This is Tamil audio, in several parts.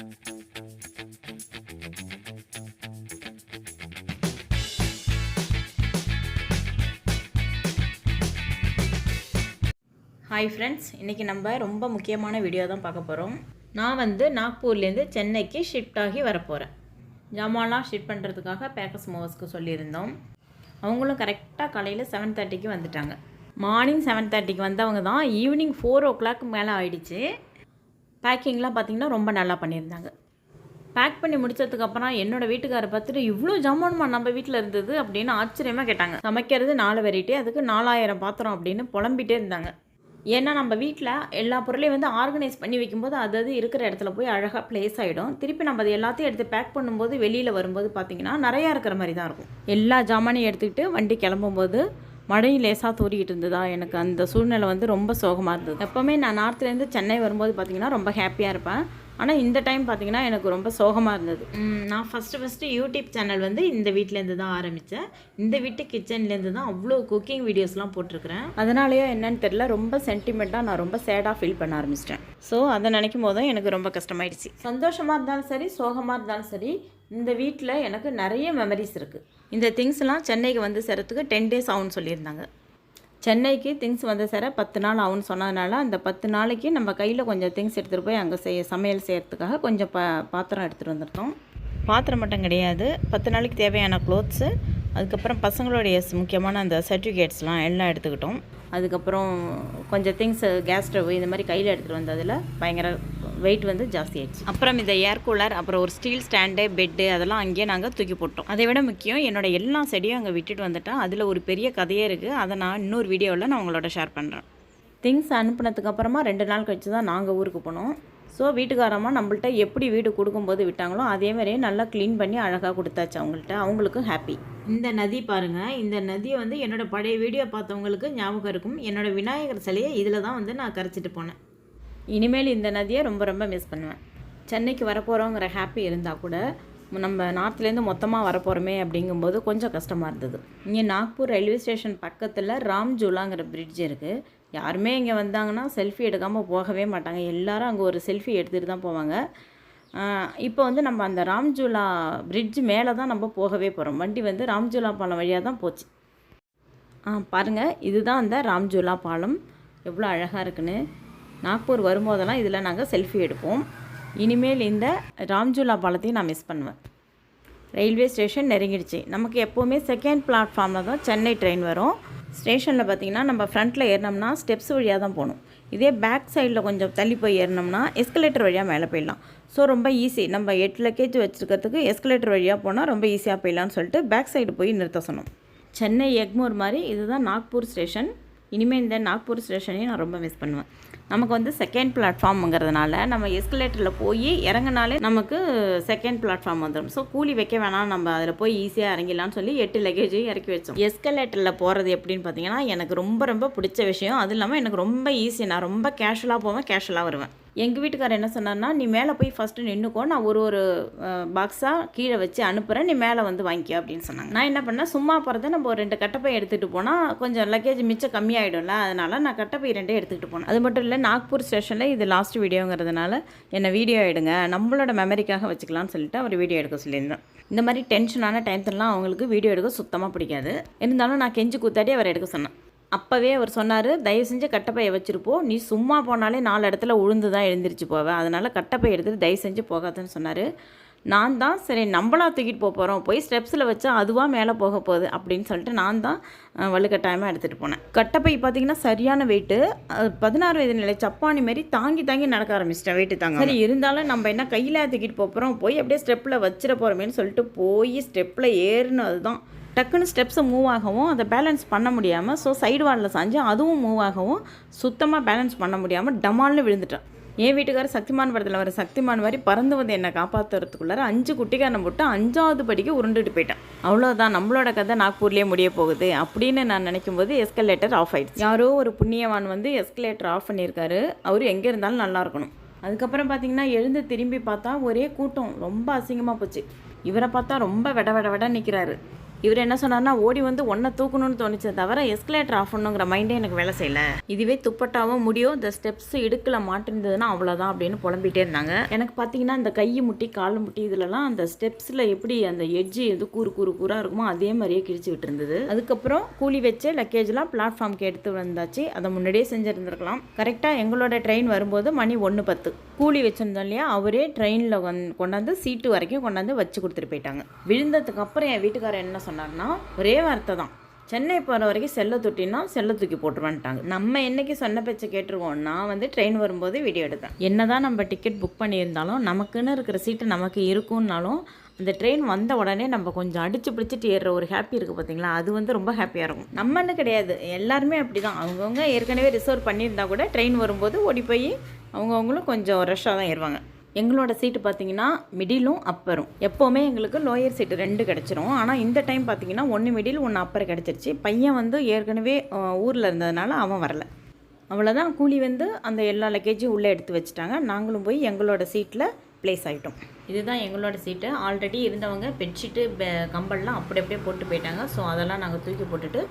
ஹாய் ஃப்ரெண்ட்ஸ் இன்றைக்கி நம்ம ரொம்ப முக்கியமான வீடியோ தான் பார்க்க போகிறோம் நான் வந்து நாக்பூர்லேருந்து சென்னைக்கு ஷிஃப்ட் ஆகி வரப்போகிறேன் ஜாமான்லாம் ஷிஃப்ட் பண்ணுறதுக்காக பேக்கஸ் மூவர்ஸ்க்கு சொல்லியிருந்தோம். அவங்களும் கரெக்டாக காலையில் செவன் தேர்ட்டிக்கு வந்துட்டாங்க. மார்னிங் செவன் தேர்ட்டிக்கு வந்தவங்க தான் ஈவினிங் ஃபோர் ஓ கிளாக் மேலே ஆயிடுச்சு. பேக்கிங்லாம் பார்த்திங்கன்னா ரொம்ப நல்லா பண்ணியிருந்தாங்க. பேக் பண்ணி முடிச்சதுக்கப்புறம் என்னோட வீட்டுக்காரை பார்த்துட்டு இவ்வளோ ஜாமானுமா நம்ம வீட்டில் இருந்தது? அப்படின்னு ஆச்சரியமாக கேட்டாங்க. சமைக்கிறது நாலு வெரைட்டி அதுக்கு நாலாயிரம் பாத்திரம் அப்படின்னு புலம்பிகிட்டே இருந்தாங்க. ஏன்னா நம்ம வீட்டில் எல்லா பொருளையும் வந்து ஆர்கனைஸ் பண்ணி வைக்கும்போது அது அது இருக்கிற இடத்துல போய் அழகாக ப்ளேஸ் ஆகிடும் திருப்பி நம்ம அது எல்லாத்தையும் எடுத்து பேக் பண்ணும்போது வெளியில் வரும்போது பார்த்திங்கன்னா நிறையா இருக்கிற மாதிரி தான் இருக்கும். எல்லா ஜாமானையும் எடுத்துக்கிட்டு வண்டி கிளம்பும்போது மழையும் லேசாக தூரிக்கிட்டு இருந்ததா? எனக்கு அந்த சூழ்நிலை வந்து ரொம்ப சோகமாக இருந்தது. எப்போவுமே நான் நார்த்லேருந்து சென்னை வரும்போது பார்த்திங்கன்னா ரொம்ப ஹாப்பியாக இருப்பேன். ஆனால் இந்த டைம் பார்த்திங்கன்னா எனக்கு ரொம்ப சோகமாக இருந்தது. நான் ஃபஸ்ட்டு ஃபஸ்ட்டு யூடியூப் சேனல் வந்து இந்த வீட்டிலேருந்து தான் ஆரம்பித்தேன் இந்த வீட்டு கிச்சன்லேருந்து தான் அவ்வளோ குக்கிங் வீடியோஸ்லாம் போட்டிருக்கிறேன். அதனாலேயோ என்னன்னு தெரியல ரொம்ப சென்டிமெண்ட்டாக நான் ரொம்ப சேடாக ஃபீல் பண்ண ஆரம்பிச்சிட்டேன். ஸோ அதை நினைக்கும் போது தான் எனக்கு ரொம்ப கஷ்டமாயிடுச்சு. சந்தோஷமாக இருந்தாலும் சரி சோகமாக இருந்தாலும் சரி இந்த வீட்டில் எனக்கு நிறைய மெமரிஸ் இருக்குது இந்த திங்ஸ்லாம் சென்னைக்கு வந்து சேரத்துக்கு டென் டேஸ் ஆகும்னு சொல்லியிருந்தாங்க. சென்னைக்கு திங்ஸ் வந்து சேர பத்து நாள் ஆகும்னு சொன்னதுனால அந்த பத்து நாளைக்கு நம்ம கையில் கொஞ்சம் திங்ஸ் எடுத்துகிட்டு போய் அங்கே செய்ய சமையல் செய்கிறதுக்காக கொஞ்சம் பா பாத்திரம் எடுத்துகிட்டு வந்துருக்கோம். பாத்திரம் மட்டும் கிடையாது. பத்து நாளைக்கு தேவையான க்ளோத்ஸு அதுக்கப்புறம் பசங்களுடைய முக்கியமான அந்த சர்டிஃபிகேட்ஸ்லாம் எல்லாம் எடுத்துக்கிட்டோம். அதுக்கப்புறம் கொஞ்சம் திங்ஸ் கேஸ் ஸ்டவ் இந்த மாதிரி கையில் எடுத்துகிட்டு வந்ததில் பயங்கர வெயிட் வந்து ஜாஸ்தி ஆயிடுச்சு. அப்புறம் இந்த ஏர் கூலர் அப்புறம் ஒரு ஸ்டீல் ஸ்டாண்டு பெட்டு அதெல்லாம் அங்கேயே நாங்கள் தூக்கி போட்டோம். அதை விட முக்கியம் என்னோட எல்லா செடியும் அங்கே விட்டுட்டு வந்துட்டேன் அதில் ஒரு பெரிய கதையே இருக்குது அதை நான் இன்னொரு வீடியோவில் நான் உங்களோட ஷேர் பண்ணுறேன் திங்ஸ் அனுப்புனதுக்கு அப்புறமா ரெண்டு நாள் கழிச்சு தான் நாங்கள் ஊருக்கு போனோம். ஸோ வீட்டுக்காரம்மா நம்மள்ட்ட எப்படி வீடு கொடுக்கும்போது விட்டாங்களோ அதே மாதிரியே நல்லா க்ளீன் பண்ணி அழகாக கொடுத்தாச்சு அவங்கள்ட்ட. அவங்களுக்கும் ஹாப்பி இந்த நதி பாருங்கள் இந்த நதியை வந்து என்னோட பழைய வீடியோ பார்த்தவங்களுக்கு ஞாபகம் இருக்கும். என்னோட விநாயகர் சிலையை இதில் தான் வந்து நான் கரைச்சிட்டு போனேன். இனிமேல் இந்த நதியை ரொம்ப ரொம்ப மிஸ் பண்ணுவேன். சென்னைக்கு வரப்போகிறோங்கிற ஹாப்பி இருந்தால் கூட நம்ம நார்த்லேருந்து மொத்தமாக வரப்போகிறோமே அப்படிங்கும்போது கொஞ்சம் கஷ்டமாக இருந்தது. இங்கே நாக்பூர் ரயில்வே ஸ்டேஷன் பக்கத்தில் ராம்ஜூலாங்கிற பிரிட்ஜ் இருக்குது யாருமே இங்கே வந்தாங்கன்னா செல்ஃபி எடுக்காமல் போகவே மாட்டாங்க. எல்லாரும் அங்கே ஒரு செல்ஃபி எடுத்துகிட்டு தான் போவாங்க. இப்போ வந்து நம்ம அந்த ராம்ஜூலா பிரிட்ஜ் மேலே தான் நம்ம போகவே போகிறோம் வண்டி வந்து ராம்ஜூலா பாலம் வழியாக தான் போச்சு. ஆ பாருங்கள் இதுதான் அந்த ராம்ஜூலா பாலம். எவ்வளோ அழகாக இருக்குன்னு. நாக்பூர் வரும்போதெல்லாம் இதில் நாங்கள் செல்ஃபி எடுப்போம். இனிமேல் இந்த ராம்ஜூலா பாலத்தையும் நான் மிஸ் பண்ணுவேன். ரயில்வே ஸ்டேஷன் நெருங்கிடுச்சு. நமக்கு எப்போவுமே செகண்ட் பிளாட்ஃபார்மில் தான் சென்னை ட்ரெயின் வரும். ஸ்டேஷனில் பார்த்தீங்கன்னா நம்ம ஃப்ரண்ட்டில் ஏறினோம்னா ஸ்டெப்ஸ் வழியாக தான் போகணும். இதே பேக் சைடில் கொஞ்சம் தள்ளி போய் ஏறினோம்னா எஸ்கலேட்டர் வழியாக மேலே போயிடலாம். ஸோ ரொம்ப ஈஸி நம்ம எட்டு லக்கேஜ் வச்சுருக்கிறதுக்கு எஸ்கலேட்டர் வழியாக போனால் ரொம்ப ஈஸியாக போயிடலாம்னு சொல்லிட்டு பேக் சைடு போய் நிறுத்த சொன்னோம். சென்னை எக்மோர் மாதிரி இதுதான் நாக்பூர் ஸ்டேஷன் இனிமேல் இந்த நாக்பூர் ஸ்டேஷனையும் நான் ரொம்ப மிஸ் பண்ணுவேன். நமக்கு வந்து செகண்ட் பிளாட்ஃபார்ம்ங்கிறதுனால நம்ம எஸ்கலேட்டரில் போய் இறங்கினாலே நமக்கு செகண்ட் பிளாட்ஃபார்ம் வந்துடும் ஸோ கூலி வைக்க வேணாம் நம்ம அதில் போய் ஈஸியாக இறங்கிடலாம்னு சொல்லி எட்டு லக்கேஜையும் இறக்கி வச்சோம். எஸ்கலேட்டரில் போகிறது எப்படின்னு பார்த்தீங்கன்னா எனக்கு ரொம்ப ரொம்ப பிடிச்ச விஷயம். அது இல்லாமல் எனக்கு ரொம்ப ஈஸி நான் ரொம்ப கேஷுவலாக போவேன் கேஷுவலாக வருவேன். எங்கள் வீட்டுக்காரர் என்ன சொன்னார்னா நீ மேலே போய் ஃபஸ்ட்டு நின்றுக்கோ நான் ஒரு ஒரு பாக்ஸாக கீழே வச்சு அனுப்புகிறேன் நீ மேலே வந்து வாங்கிக்கோ அப்படின்னு சொன்னாங்க. நான் என்ன பண்ணேன் சும்மா போகிறத நம்ம ஒரு ரெண்டு கட்டப்பை எடுத்துகிட்டு போனால் கொஞ்சம் லக்கேஜ் மிச்சம் கம்மியாயிடும்ல அதனால் நான் கட்டப்பை ரெண்டே எடுத்துக்கிட்டு போனேன். அது மட்டும் இல்லை நாக்பூர் ஸ்டேஷனில் இது லாஸ்ட் வீடியோங்கிறதுனால என்னை வீடியோ எடுங்க நம்மளோட மெமரிக்காக வச்சுக்கலாம்னு சொல்லிட்டு அவர் வீடியோ எடுக்க சொல்லியிருந்தேன். இந்த மாதிரி டென்ஷனான டைம்லலாம் அவங்களுக்கு வீடியோ எடுக்க சுத்தமாக பிடிக்காது. இருந்தாலும் நான் கெஞ்சி கூத்தாடி அவர் எடுக்க சொன்னேன் அப்போவே அவர் சொன்னார் தயவு செஞ்சு கட்டப்பையை வச்சுருப்போம் நீ சும்மா போனாலே நாலு இடத்துல உளுந்து தான் எழுந்திரிச்சு போவேன் அதனால் கட்டப்பை எடுத்துகிட்டு தயவு செஞ்சு போகாதுன்னு சொன்னார். நான் தான் சரி நம்மளா தூக்கிட்டு போக போகிறோம் போய் ஸ்டெப்ஸில் வச்சா அதுவாக மேலே போக போகுது அப்படின்னு சொல்லிட்டு நான் தான் வலுக்கட்டாயமாக எடுத்துகிட்டு போனேன். கட்டப்பை பார்த்தீங்கன்னா சரியான வெயிட்டு பதினாறு வயது நிலை சப்பானி மாதிரி தாங்கி தாங்கி நடக்க ஆரம்பிச்சிட்டேன் வெயிட்டு தாங்க சரி இருந்தாலும் நம்ம என்ன கையில் தூக்கிட்டு போக போகிறோம் போய் அப்படியே ஸ்டெப்பில் வச்சிட போகிறோமேன்னு சொல்லிட்டு போய் ஸ்டெப்பில் ஏறினது தான் டக்குன்னு ஸ்டெப்ஸை மூவ் ஆகவும் அதை பேலன்ஸ் பண்ண முடியாமல் ஸோ சைடு வாலில் சாஞ்சு அதுவும் மூவ் ஆகவும் சுத்தமாக பேலன்ஸ் பண்ண முடியாமல் டமால்னு விழுந்துட்டேன். என் வீட்டுக்காரர் சக்திமான் படத்தில் வர சக்திமான் மாதிரி பறந்து வந்து என்னை காப்பாற்றுறதுக்குள்ளார அஞ்சு குட்டிக்காரனை போட்டு அஞ்சாவது படிக்கு உருண்டுட்டு போயிட்டேன். அவ்வளோதான் நம்மளோட கதை நாக்பூர்லேயே முடிய போகுது அப்படின்னு நான் நினைக்கும் போது எஸ்கலேட்டர் ஆஃப் ஆயிடுச்சு. யாரோ ஒரு புண்ணியவான் வந்து எஸ்கலேட்டர் ஆஃப் பண்ணியிருக்காரு. அவர் எங்கே இருந்தாலும் நல்லா இருக்கணும். அதுக்கப்புறம் பார்த்தீங்கன்னா எழுந்து திரும்பி பார்த்தா ஒரே கூட்டம். ரொம்ப அசிங்கமாக போச்சு. இவரை பார்த்தா ரொம்ப வெட வெட வெட நிற்கிறாரு இவர் என்ன சொன்னார்னா ஓடி வந்து ஒன்றை தூக்கணும்னு தோணுச்சே தவிர எஸ்கலேட்டர் ஆஃப் பண்ணுங்கிற மைண்டே எனக்கு வேலை செய்யலை. இதுவே துப்பட்டாவும் முடியும் இந்த ஸ்டெப்ஸ் இடுக்கில் மாட்டிருந்ததுன்னா அவ்வளோதான் அப்படின்னு புலம்பிகிட்டே இருந்தாங்க. எனக்கு பார்த்தீங்கன்னா இந்த கை முட்டி கால் முட்டி இதுலலாம் அந்த ஸ்டெப்ஸில் எப்படி அந்த எட்ஜு எது கூறு கூறு கூறாக இருக்குமோ அதே மாதிரியே கிழிச்சு விட்டுருந்தது. அதுக்கப்புறம் கூலி வச்சு லக்கேஜ்லாம் பிளாட்ஃபார்ம்க்கு எடுத்து வந்தாச்சு. அதை முன்னாடியே செஞ்சுருந்துருக்கலாம். கரெக்டாக எங்களோட ட்ரெயின் வரும்போது மணி ஒன்று பத்து. கூலி வச்சுருந்தோம் இல்லையா அவரே ட்ரெயினில் வந் கொண்டாந்து சீட்டு வரைக்கும் கொண்டாந்து வச்சு கொடுத்துட்டு போயிட்டாங்க. விழுந்ததுக்கு அப்புறம் என் வீட்டுக்காரர் என்ன சொன்னார்னா ஒரே வார்த்தை தான். சென்னை போகிற வரைக்கும் செல்ல தொட்டினா செல்ல தூக்கி போட்டுருவான்ட்டாங்க. நம்ம என்னைக்கு சொன்ன பேச்சை கேட்டுருவோம் நான் வந்து ட்ரெயின் வரும்போது வீடியோ எடுத்தேன் என்னதான் நம்ம டிக்கெட் புக் பண்ணியிருந்தாலும் நமக்குன்னு இருக்கிற சீட்டு நமக்கு இருக்கும்னாலும் அந்த ட்ரெயின் வந்த உடனே நம்ம கொஞ்சம் அடிச்சு பிடிச்சிட்டு ஏறுற ஒரு ஹாப்பி இருக்குது பார்த்தீங்களா அது வந்து ரொம்ப ஹாப்பியாக இருக்கும். நம்மன்னு கிடையாது. எல்லாருமே அப்படி தான் அவங்கவுங்க ஏற்கனவே ரிசர்வ் பண்ணியிருந்தா கூட ட்ரெயின் வரும்போது ஓடி போய் அவங்கவுங்களும் கொஞ்சம் ரஷ்ஷாக தான் ஏறுவாங்க. எங்களோட சீட்டு பார்த்தீங்கன்னா மிடிலும் அப்பரும் எப்போவுமே எங்களுக்கு லோயர் சீட்டு ரெண்டு கிடச்சிரும். ஆனால் இந்த டைம் பார்த்தீங்கன்னா ஒன்று மிடில் ஒன்று அப்பர் கிடச்சிருச்சு. பையன் வந்து ஏற்கனவே ஊரில் இருந்ததுனால அவன் வரல. அவ்வளோதான் கூலி வந்து அந்த எல்லா லக்கேஜும் உள்ளே எடுத்து வச்சுட்டாங்க. நாங்களும் போய் எங்களோட சீட்டில் ப்ளேஸ் ஆகிட்டோம் இதுதான் எங்களோட சீட்டு ஆல்ரெடி இருந்தவங்க பெட்ஷீட்டு கம்பல்லாம் அப்படி அப்படியே போட்டு போயிட்டாங்க. ஸோ அதெல்லாம் நாங்கள் தூக்கி போட்டுட்டு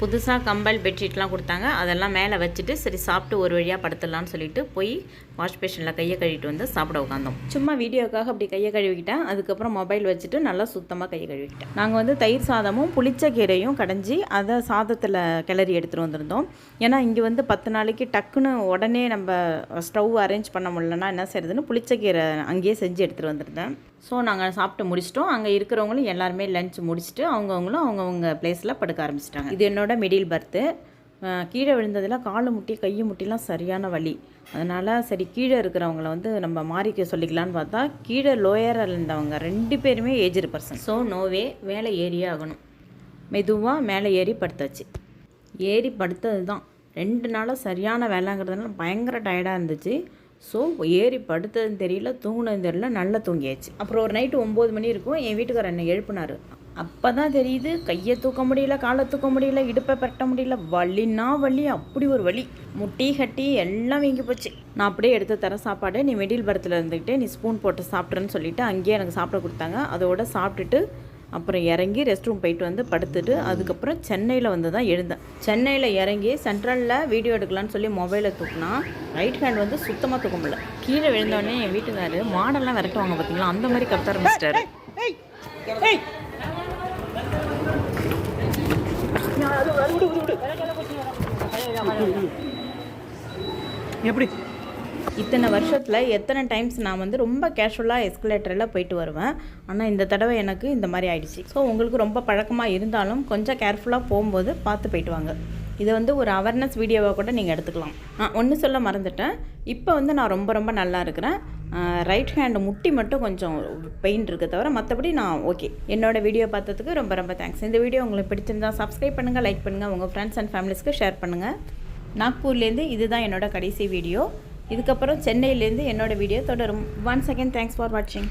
புதுசாக கம்பல் பெட்ஷீட்லாம் கொடுத்தாங்க. அதெல்லாம் மேலே வச்சுட்டு சரி சாப்பிட்டு ஒரு வழியாக படுத்துடலாம்னு சொல்லிட்டு போய் வாஷ் பேஷனில் கையை கழுவிட்டு வந்து சாப்பிட உட்காந்தோம். சும்மா வீடியோக்காக அப்படி கையை கழுவிக்கிட்டேன். அதுக்கப்புறம் மொபைல் வச்சுட்டு நல்லா சுத்தமாக கையை கழுவிக்கிட்டேன். நாங்கள் வந்து தயிர் சாதமும் புளிச்ச கீரையும் கடைஞ்சி அதை சாதத்தில் கிளறி எடுத்துகிட்டு வந்திருந்தோம். ஏன்னா இங்கே வந்து பத்து நாளைக்கு டக்குன்னு உடனே நம்ம ஸ்டவ் அரேஞ்ச் பண்ண முடியலன்னா என்ன செய்யறதுன்னு புளிச்ச கீரை அங்கேயே செஞ்சு எடுத்துகிட்டு வந்திருந்தேன். ஸோ நாங்கள் சாப்பிட்டு முடிச்சிட்டோம். அங்கே இருக்கிறவங்களும் எல்லாருமே லஞ்ச் முடிச்சுட்டு அவங்கவுங்களும் அவங்கவுங்க பிளேஸில் படுக்க ஆரம்பிச்சிட்டாங்க. இது என்னோடய மிடில் பர்த்து கீழே விழுந்ததில் காலு முட்டி கை முட்டிலாம் சரியான வலி. அதனால் சரி கீழே இருக்கிறவங்கள வந்து நம்ம மாறிக்க சொல்லிக்கலான்னு பார்த்தா கீழே லோயராக இருந்தவங்க ரெண்டு பேருமே ஏஜ்டு பர்சன் ஸோ நோவே மேலே ஏறியே ஆகணும். மெதுவாக மேலே ஏறி படுத்தாச்சு. ஏறி படுத்தது தான் ரெண்டு நாளாக சரியான வேலைங்கிறதுனால பயங்கர டயர்டாக இருந்துச்சு. ஸோ ஏறி படுத்ததுன்னு தெரியல தூங்கினது தெரியல நல்லா தூங்கியாச்சு. அப்புறம் ஒரு நைட்டு ஒம்பது மணி இருக்கும் என் வீட்டுக்காரர் என்னை எழுப்பினார். அப்போ தான் தெரியுது கையை தூக்க முடியல காலை தூக்க முடியல இடுப்பை பரட்ட முடியல வலின்னா வலி அப்படி ஒரு வலி. முட்டி கட்டி எல்லாம் வீங்கி போச்சு. நான் அப்படியே எடுத்து தர சாப்பாடு நீ மிடில் பரத்தில் இருந்துக்கிட்டே நீ ஸ்பூன் போட்டு சாப்பிட்றேன்னு சொல்லிவிட்டு அங்கேயே எனக்கு சாப்பிட கொடுத்தாங்க. அதோட சாப்பிட்டுட்டு அப்புறம் இறங்கி ரெஸ்ட் ரூம் போயிட்டு வந்து படுத்துட்டு அதுக்கப்புறம் சென்னையில் வந்து தான் எழுந்தேன் சென்னையில் இறங்கி சென்ட்ரலில் வீடியோ எடுக்கலான்னு சொல்லி மொபைலை தூக்கினா ரைட் ஹேண்ட் வந்து சுத்தமாக தூக்க முடியல கீழே விழுந்தோடனே என் வீட்டுக்காரு மாடெல்லாம் விரட்டுவாங்க பார்த்தீங்களா அந்த மாதிரி கத்த ஆரம்பிச்சிட்டாரு எப்படி இத்தனை வருஷத்தில் எத்தனை டைம்ஸ் நான் வந்து ரொம்ப கேஷுவலாக எஸ்கலேட்டரில் போயிட்டு வருவேன். ஆனால் இந்த தடவை எனக்கு இந்த மாதிரி ஆயிடுச்சு. ஸோ உங்களுக்கு ரொம்ப பழக்கமாக இருந்தாலும் கொஞ்சம் கேர்ஃபுல்லாக போகும்போது பார்த்து போயிட்டு வாங்க. இதை வந்து ஒரு அவேர்னஸ் வீடியோவாக கூட நீங்கள் எடுத்துக்கலாம். நான் ஒன்று சொல்ல மறந்துட்டேன். இப்போ வந்து நான் ரொம்ப ரொம்ப நல்லா இருக்கிறேன். ரைட் ஹேண்டு முட்டி மட்டும் கொஞ்சம் பெயின் இருக்குது தவிர மற்றபடி நான் ஓகே என்னோடய வீடியோ பார்த்ததுக்கு ரொம்ப ரொம்ப தேங்க்ஸ் இந்த வீடியோ உங்களுக்கு பிடிச்சிருந்தா சப்ஸ்கிரைப் பண்ணுங்கள் லைக் பண்ணுங்கள் உங்கள் ஃப்ரெண்ட்ஸ் அண்ட் ஃபேமிலிஸ்க்கு ஷேர் பண்ணுங்கள் நாக்பூர்லேருந்து இதுதான் என்னோடய கடைசி வீடியோ இதுக்கப்புறம் சென்னையிலேருந்து என்னோடய வீடியோ தொடரும். ஒன் செகண்ட் தேங்க்ஸ் ஃபார் வாட்சிங்